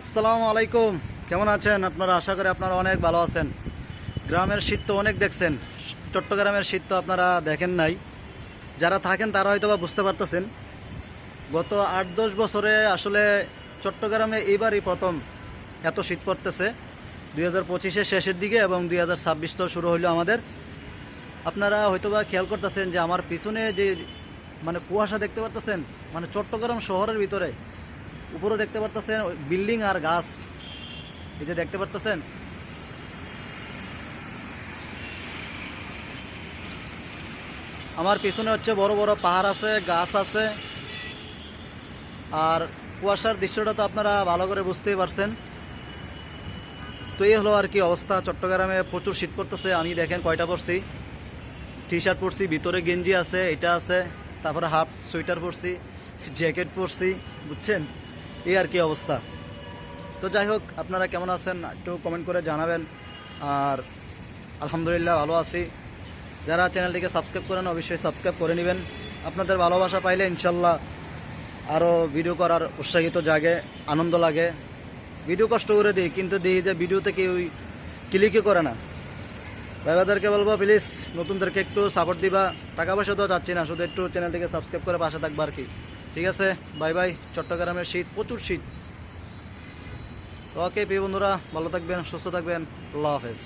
আসসালামু আলাইকুম। কেমন আছেন আপনারা? আশা করি আপনারা অনেক ভালো আছেন। গ্রামের শীত তো অনেক দেখছেন। চট্টগ্রামের শীত তো আপনারা দেখেন নাই। যারা থাকেন তারা হয়তো বা বুঝতে পারতেছেন। গত আট দশ বছরে আসলে চট্টগ্রামে এইবারই প্রথম এত শীত পড়তেছে। দুই হাজার পঁচিশের শেষের দিকে এবং দুই হাজার ছাব্বিশ তো শুরু হইল আমাদের। আপনারা হয়তোবা খেয়াল করতেছেন যে আমার পিছনে যে মানে কুয়াশা দেখতে পারতেছেন মানে চট্টগ্রাম শহরের ভিতরে উপরে দেখতে পারতেছেন বিল্ডিং আর গাছ। এই যে দেখতে পারতেছেন? আমার পিছনে হচ্ছে বড় বড় পাহাড় আছে, গাছ আছে। আর কুয়াশার দৃশ্যটা তো আপনারা ভালো করে বুঝতেই পারছেন। তো এই হলো আর কি অবস্থা। চট্টগ্রামে প্রচুর শীত পড়তেছে, আমি দেখেন কয়টা পরছি টি শার্ট পরছি ভিতরে গেঞ্জি আছে, এটা আছে, তারপরে হাফ সোয়েটার পরছি জ্যাকেট পরছি বুঝছেন? এই আর কি অবস্থা। তো যাই হোক, আপনারা কেমন আছেন একটু কমেন্ট করে জানাবেন। আর আলহামদুলিল্লাহ ভালো আছি। যারা চ্যানেলটিকে সাবস্ক্রাইব করেন, অবশ্যই সাবস্ক্রাইব করে নেবেন। আপনাদের ভালোবাসা পাইলে ইনশাল্লাহ আরও ভিডিও করার উৎসাহিত জাগে, আনন্দ লাগে। ভিডিও কষ্ট করে দিই, কিন্তু দিই যে ভিডিওতে কেউই ক্লিকই করে না। ভাইবাদেরকে বলব প্লিজ নতুনদেরকে একটু সাপোর্ট দিবা। টাকা পয়সা তো যাচ্ছি না, শুধু একটু চ্যানেলটিকে সাবস্ক্রাইব করে পাশে থাকবা আর কি। ঠিক আছে বাই বাই চট্টগ্রামের শীত, প্রচুর শীত। ওকে প্রিয় বন্ধুরা, ভালো থাকবেন, সুস্থ থাকবেন, আল্লাহ হাফেজ।